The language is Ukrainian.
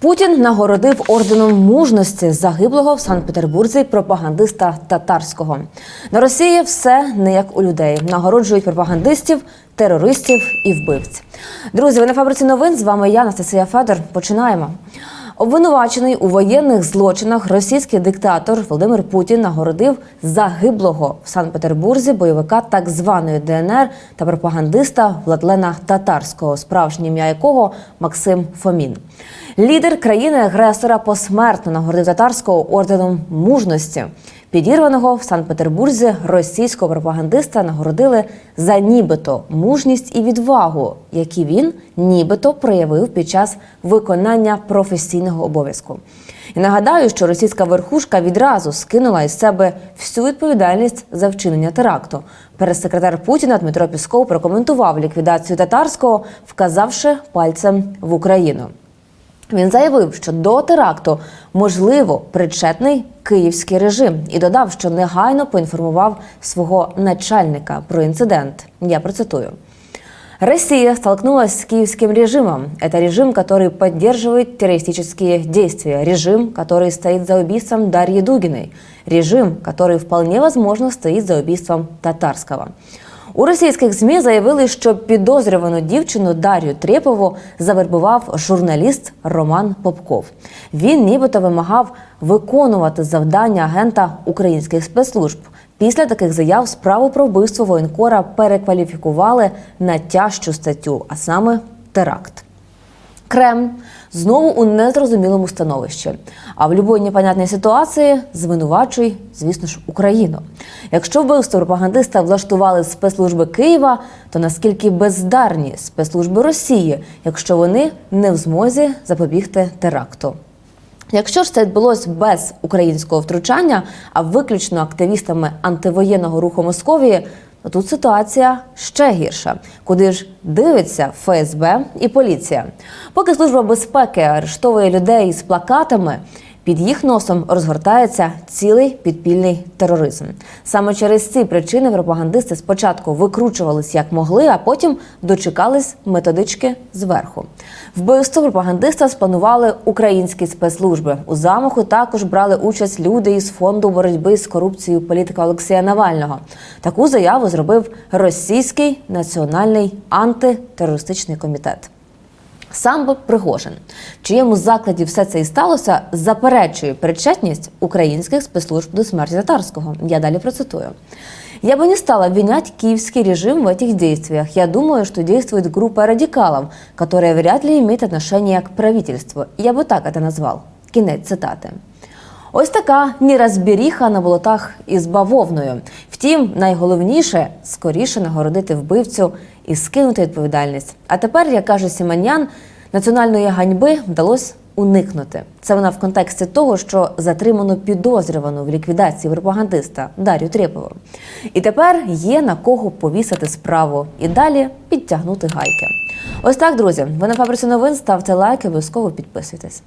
Путін нагородив орденом мужності загиблого в Санкт-Петербурзі пропагандиста татарського. На Росії все не як у людей. Нагороджують пропагандистів, терористів і вбивць. Друзі, ви на фабриці новин. З вами я, Анастасія Федор. Починаємо. Обвинувачений у воєнних злочинах російський диктатор Володимир Путін нагородив загиблого в Санкт-Петербурзі бойовика так званої ДНР та пропагандиста Владлена Татарського, справжнє ім'я якого Максим Фомін. Лідер країни-агресора посмертно нагородив татарського орденом мужності. Підірваного в Санкт-Петербурзі російського пропагандиста нагородили за нібито мужність і відвагу, які він нібито проявив під час виконання професійного обов'язку. І нагадаю, що російська верхушка відразу скинула із себе всю відповідальність за вчинення теракту. Прес-секретар Путіна Дмитро Пісков прокоментував ліквідацію татарського, вказавши пальцем в Україну. Він заявив, що до теракту можливо причетний київський режим і додав, що негайно поінформував свого начальника про інцидент. Я процитую. Россия столкнулась с киевским режимом. Это режим, который поддерживает террористические действия. Режим, который стоит за убийством Дарьи Дугиной. Режим, который вполне возможно стоит за убийством Татарского. У російських змі заявили, що підозрювану дівчину Дар'ю Трєпову завербував журналіст Роман Попков. Він нібито вимагав виконувати завдання агента українських спецслужб. Після таких заяв справу про вбивство воєнкора перекваліфікували на тяжчу статтю, а саме теракт. Кремль знову у незрозумілому становищі. А в будь-якій непонятній ситуації звинувачуй, звісно ж, Україну. Якщо вбивство пропагандиста влаштували спецслужби Києва, то наскільки бездарні спецслужби Росії, якщо вони не в змозі запобігти теракту? Якщо ж це відбулось без українського втручання, а виключно активістами антивоєнного руху Московії, тут ситуація ще гірша. Куди ж дивиться ФСБ і поліція? Поки служба безпеки арештовує людей з плакатами. Під їх носом розгортається цілий підпільний тероризм. Саме через ці причини пропагандисти спочатку викручувались як могли, а потім дочекались методички зверху. Вбивство пропагандиста спланували українські спецслужби. У замаху також брали участь люди із фонду боротьби з корупцією політика Олексія Навального. Таку заяву зробив російський національний антитерористичний комітет. Сам Пригожин, в чиєму закладі все це і сталося, заперечує причетність українських спецслужб до смерті татарського. Я далі процитую. Я бы не стала обвинять киевский режим в этих действиях. Я думаю, что действует группа радикалов, которая вряд ли имеет отношение к правительству. Я бы так это назвал. Кінець цитати. Ось така нерозберіха на болотах із бавовною. Втім, найголовніше скоріше нагородити вбивцю і скинути відповідальність. А тепер, як каже Сіманян, національної ганьби вдалося уникнути. Це вона в контексті того, що затримано підозрювану в ліквідації пропагандиста Дар'ю Трєпову. І тепер є на кого повісити справу і далі підтягнути гайки. Ось так, друзі. Ви на фабриці новин ставте лайки, обов'язково підписуйтесь.